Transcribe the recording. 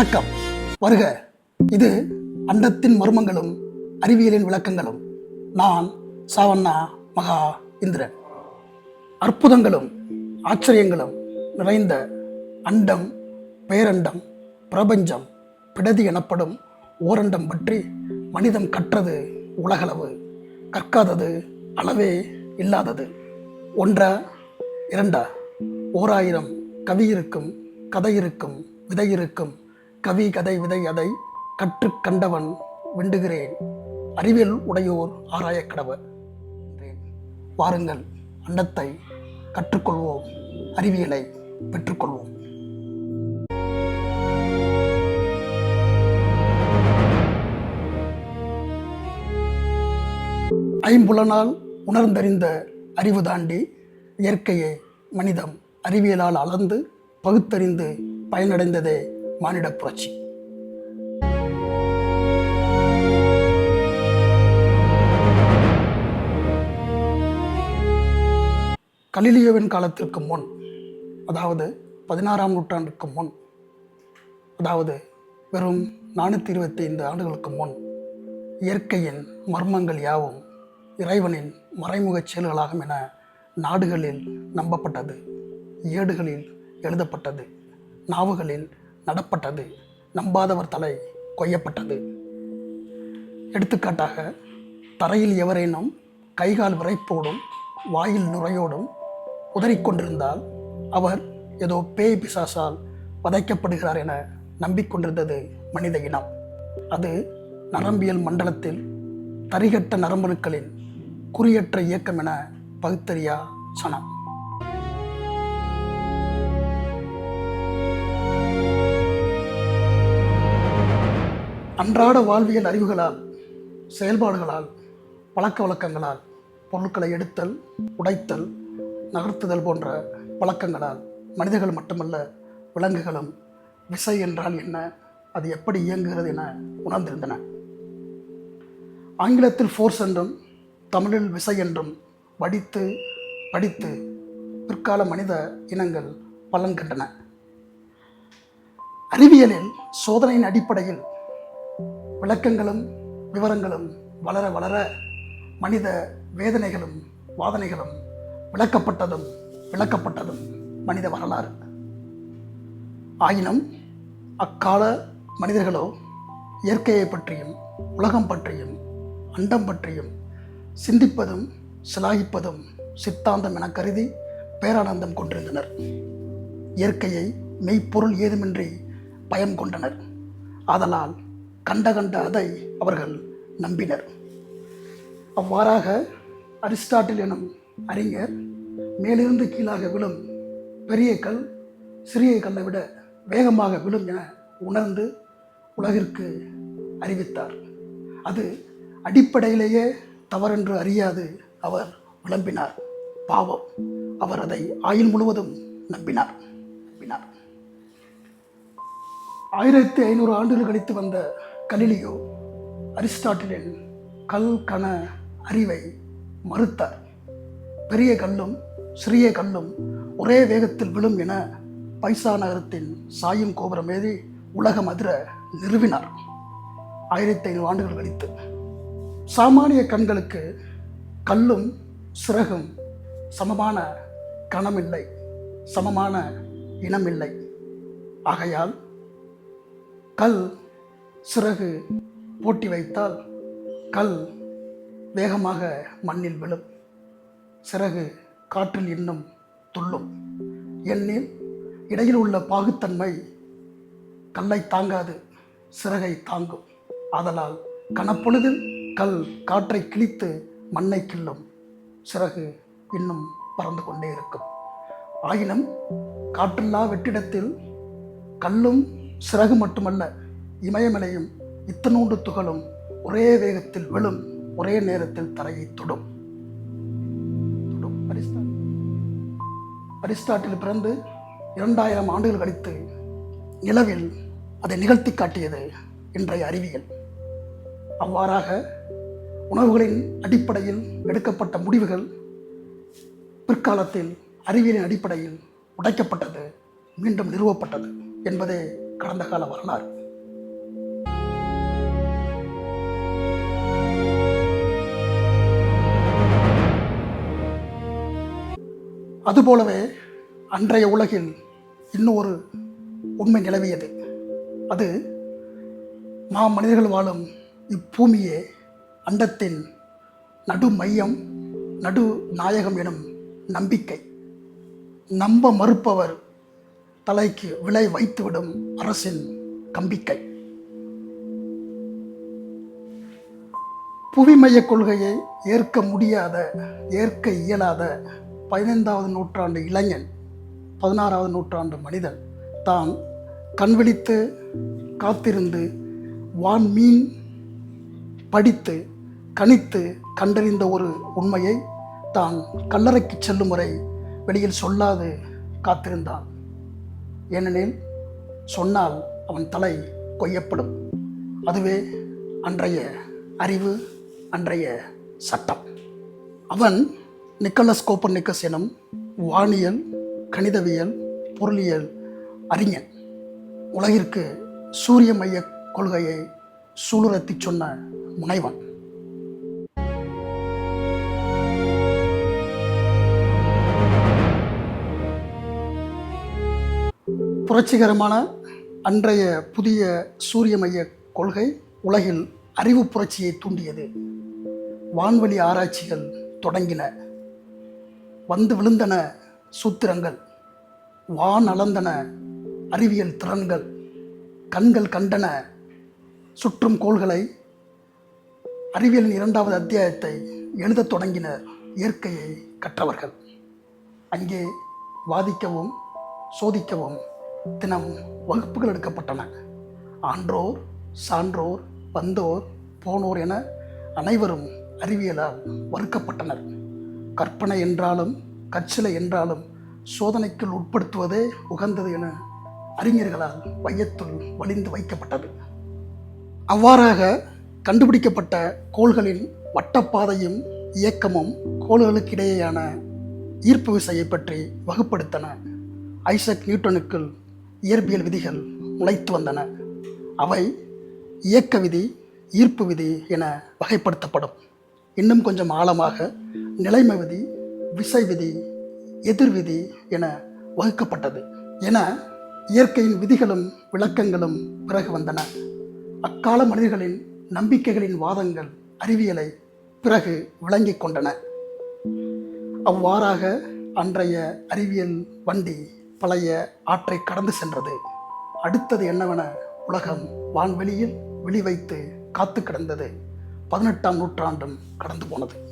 வணக்கம். வருக. இது அண்டத்தின் மர்மங்களும் அறிவியலின் விளக்கங்களும். நான் சாவண்ணா மகா இந்திரன். அற்புதங்களும் ஆச்சரியங்களும் நிறைந்த அண்டம் பேரண்டம் பிரபஞ்சம் பிடதி எனப்படும் ஓரண்டம் பற்றி மனிதம் கற்றது உலகளவு கற்காதது அளவே இல்லாதது. ஒன்றா இரண்டா. ஓராயிரம் கவி இருக்கும் கதை இருக்கும் விதை இருக்கும் கவி கதை விதை அதை கற்றுக்கண்டவன் விண்டுகிறேன். அறிவியல் உடையோர் ஆராயக் கடவர் வாருங்கள் அண்டத்தை கற்றுக்கொள்வோம் அறிவியலை பெற்றுக்கொள்வோம். ஐம்புலனால் உணர்ந்தறிந்த அறிவு தாண்டி இயற்கையை மனிதம் அறிவியலால் அளந்து பகுத்தறிந்து பயனடைந்ததே மானிட புரட்சி. கலிலியோவின் காலத்திற்கு முன் அதாவது பதினாறாம் நூற்றாண்டுக்கு முன் அதாவது வெறும் நானூற்றி இருபத்தி ஐந்து ஆண்டுகளுக்கு முன் இயற்கையின் மர்மங்கள் யாவும் இறைவனின் மறைமுகச் செயல்களாகும் என நாடுகளில் நம்பப்பட்டது ஏடுகளில் எழுதப்பட்டது நாவுகளில் நடப்பட்டது. நம்பாதவர் தலை கொய்யப்பட்டது. எடுத்துக்காட்டாக தரையில் எவரேனும் கைகால் விரைப்போடும் வாயில் நுரையோடும் உதறிக்கொண்டிருந்தால் அவர் ஏதோ பேய் பிசாசால் வதைக்கப்படுகிறார் என நம்பிக்கொண்டிருந்தது மனித இனம். அது நரம்பியல் மண்டலத்தில் தரிகட்ட நரம்பணுக்களின் குறியற்ற இயக்கம் என பகுத்தறியா சனம். அன்றாட வாழ்வியல் அறிவுகளால் செயல்பாடுகளால் பழக்க வழக்கங்களால் பொருட்களை எடுத்தல் உடைத்தல் நகர்த்துதல் போன்ற பழக்கங்களால் மனிதர்கள் மட்டுமல்ல விலங்குகளும் விசை என்றால் என்ன அது எப்படி இயங்குகிறது என உணர்ந்திருந்தன. ஆங்கிலத்தில் ஃபோர்ஸ் என்றும் தமிழில் விசை என்றும் வடித்து படித்து பிற்கால மனித இனங்கள் பலன் கண்டன அறிவியலில் சோதனையின் அடிப்படையில் விளக்கங்களும் விவரங்களும் வளர வளர மனித வேதனைகளும் வாதனைகளும் விளக்கப்பட்டதும் விளக்கப்பட்டதும் மனித வரலாறு. ஆயினும் அக்கால மனிதர்களோ இயற்கையை பற்றியும் உலகம் பற்றியும் அண்டம் பற்றியும் சிந்திப்பதும் சிலாகிப்பதும் சித்தாந்தம் என கருதி பேரானந்தம் கொண்டிருந்தனர். இயற்கையை மெய்ப்பொருள் ஏதுமின்றி பயம் கொண்டனர். ஆதலால் கண்ட கண்ட அதை அவர்கள் நம்பினர். அவ்வாறாக அரிஸ்டாட்டில் எனும் அறிஞர் மேலிருந்து கீழாக விழும் பெரிய கல் சிறிய கல்லை விட வேகமாக விழும் என உணர்ந்து உலகிற்கு அறிவித்தார். அது அடிப்படையிலேயே தவறென்று அறியாது அவர் விளம்பினார். பாவம் அவர் அதை ஆயுள் முழுவதும் நம்பினார். நம்பினார். ஆயிரத்தி ஐநூறு ஆண்டுகள் கழித்து வந்த கலிலியோ அரிஸ்டாட்டிலின் கல் கண அறிவை மறுத்தார். பெரிய கல்லும் சிறிய கல்லும் ஒரே வேகத்தில் விழும் என பைசா நகரத்தின் சாயும் கோபுரம் ஏறி உலகம் அதிர நிறுவினார். ஆயிரத்தி ஐநூறு ஆண்டுகள் கழித்து. சாமானிய கண்களுக்கு கல்லும் சிறகும் சமமான கணமில்லை சமமான இனமில்லை. ஆகையால் கல் சிறகு போட்டி வைத்தால் கல் வேகமாக மண்ணில் விழும். சிறகு காற்றில் இன்னும் துள்ளும். எண்ணில் இடையில் உள்ள பாகுத்தன்மை கல்லை தாங்காது சிறகை தாங்கும். ஆதலால் கனப்பொழுதில் கல் காற்றை கிழித்து மண்ணை கிள்ளும். சிறகு இன்னும் பறந்து கொண்டே இருக்கும். ஆயினும் காற்றில்லா வெற்றிடத்தில் கல்லும் சிறகு மட்டுமல்ல இமயமலையும் இத்தனூண்டு துகளும் ஒரே வேகத்தில் விழும் ஒரே நேரத்தில் தரையை தொடும். தொடும். அரிஸ்டாட்டில். பிறந்து இரண்டாயிரம் ஆண்டுகள் கழித்து நிலவில் அதை நிகழ்த்தி காட்டியது இன்றைய அறிவியல். அவ்வாறாக உணவுகளின் அடிப்படையில் எடுக்கப்பட்ட முடிவுகள் பிற்காலத்தில் அறிவியலின் அடிப்படையில் உடைக்கப்பட்டது மீண்டும் நிறுவப்பட்டது என்பதே கடந்த கால வரலாறு. அதுபோலவே அன்றைய உலகில் இன்னொரு உண்மை நிலவியது. அது மா மனிதர்கள் வாழும் இப்பூமியே அண்டத்தின் நடு மையம் நடு நாயகம் எனும் நம்பிக்கை. நம்ப மறுப்பவர் தலைக்கு விலை வைத்துவிடும் அரசின் கம்பிக்கை. புவிமைய கொள்கையை ஏற்க முடியாத ஏற்க இயலாத பதினைந்தாவது நூற்றாண்டு இளைஞன் பதினாறாவது நூற்றாண்டு மனிதன். தான் கண்விழித்து காத்திருந்து வான்மீன் படித்து கணித்து கண்டறிந்த ஒரு உண்மையை தான் கல்லறைக்கு செல்லும் வரை வெளியில் சொல்லாது காத்திருந்தான். ஏனெனில் சொன்னால் அவன் தலை கொய்யப்படும். அதுவே அன்றைய அறிவு அன்றைய சட்டம். அவன் நிக்கலஸ் கோப்பர்னிக்கஸ் எனும் வானியல் கணிதவியல் பொருளியல் அறிஞன். உலகிற்கு சூரிய மைய கொள்கையை சூளுரத்தி சொன்ன முனைவன். புரட்சிகரமான அன்றைய புதிய சூரிய மைய கொள்கை உலகில் அறிவு புரட்சியை தூண்டியது. வான்வெளி ஆராய்ச்சிகள் தொடங்கின. வந்து விழுந்தன சூத்திரங்கள் வான் அளந்தன அறிவியல் திறன்கள் கண்கள் கண்டன சுற்றும் கோள்களை அறிவியலின் இரண்டாவது அத்தியாயத்தை எழுதத் தொடங்கினர் இயற்கையை கற்றவர்கள். அங்கே வாதிக்கவும் சோதிக்கவும் தினம் வகுப்புகள் எடுக்கப்பட்டன. ஆன்றோர் சான்றோர் வந்தோர் போனோர் என அனைவரும் அறிவியலால் வறுக்கப்பட்டனர். கற்பனை என்றாலும் கற்சிலை என்றாலும் சோதனைக்குள் உட்படுத்துவதே உகந்தது என அறிஞர்களால் வையத்துள் வலிந்து வைக்கப்பட்டது. அவ்வாறாக கண்டுபிடிக்கப்பட்ட கோள்களின் வட்டப்பாதையும் இயக்கமும் கோள்களுக்கிடையேயான ஈர்ப்பு விசையை பற்றி வகுப்படுத்தன. ஐசக் நியூட்டனுக்குள் இயற்பியல் விதிகள் முளைத்து வந்தன. அவை இயக்க விதி ஈர்ப்பு விதி என வகைப்படுத்தப்படும். இன்னும் கொஞ்சம் ஆழமாக நிலைமை விதி விசை விதி எதிர்விதி என வகுக்கப்பட்டது. என இயற்கையின் விதிகளும் விளக்கங்களும் பிறகு வந்தன. அக்கால மனிதர்களின் நம்பிக்கைகளின் வாதங்கள் அறிவியலை பிறகு விளங்கிக் கொண்டன. அவ்வாறாக அன்றைய அறிவியல் வண்டி பழைய ஆற்றை கடந்து சென்றது. அடுத்தது என்னவென உலகம் வான்வெளியில் வெளி வைத்து காத்து கிடந்தது. பதினெட்டாம் நூற்றாண்டும் கடந்து போனது.